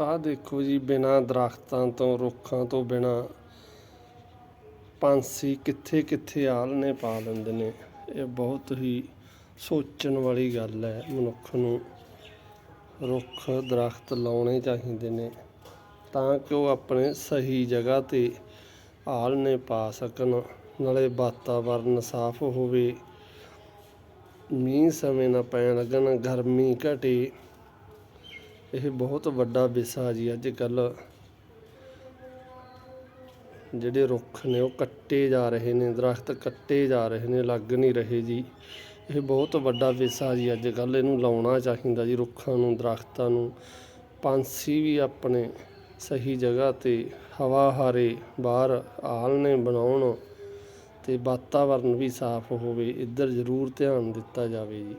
ਆਹ ਦੇਖੋ ਜੀ, ਬਿਨਾਂ ਦਰਖਤਾਂ ਤੋਂ, ਰੁੱਖਾਂ ਤੋਂ ਬਿਨਾਂ ਪੰਛੀ ਕਿੱਥੇ ਕਿੱਥੇ ਆਲਣੇ ਪਾ ਲੈਂਦੇ ਨੇ। ਇਹ ਬਹੁਤ ਹੀ ਸੋਚਣ ਵਾਲੀ ਗੱਲ ਹੈ। ਮਨੁੱਖ ਨੂੰ ਰੁੱਖ, ਦਰਖਤ ਲਾਉਣੇ ਚਾਹੀਦੇ ਨੇ ਤਾਂ ਕਿ ਉਹ ਆਪਣੇ ਸਹੀ ਜਗ੍ਹਾ ਤੇ ਆਲਣੇ ਪਾ ਸਕਣ। ਨਾਲੇ ਵਾਤਾਵਰਨ ਸਾਫ਼ ਹੋਵੇ। ਮੀਂਹ ਸਮੇਂ ਨਾ ਪੈਣ ਲੱਗਣ, ਗਰਮੀ ਘਟੇ। ਇਹ ਬਹੁਤ ਵੱਡਾ ਵਿਸ਼ਾ ਜੀ ਅੱਜ ਕੱਲ। ਜਿਹੜੇ ਰੁੱਖ ਨੇ ਉਹ ਕੱਟੇ ਜਾ ਰਹੇ ਨੇ, ਦਰਖਤ ਕੱਟੇ ਜਾ ਰਹੇ ਨੇ, ਲੱਗ ਨਹੀਂ ਰਹੇ ਜੀ। ਇਹ ਬਹੁਤ ਵੱਡਾ ਵਿਸ਼ਾ ਜੀ ਅੱਜ ਕੱਲ। ਇਹਨੂੰ ਲਾਉਣਾ ਚਾਹੀਦਾ ਜੀ ਰੁੱਖਾਂ ਨੂੰ, ਦਰਖਤਾਂ ਨੂੰ। ਪੰਛੀ ਵੀ ਆਪਣੇ ਸਹੀ ਜਗ੍ਹਾ ਤੇ ਹਵਾ ਹਾਰੇ ਬਾਹਰ ਆਲਣੇ ਬਣਾਉਣ ਤੇ ਵਾਤਾਵਰਨ ਵੀ ਸਾਫ਼ ਹੋਵੇ, ਇੱਧਰ ਜ਼ਰੂਰ ਧਿਆਨ ਦਿੱਤਾ ਜਾਵੇ ਜੀ।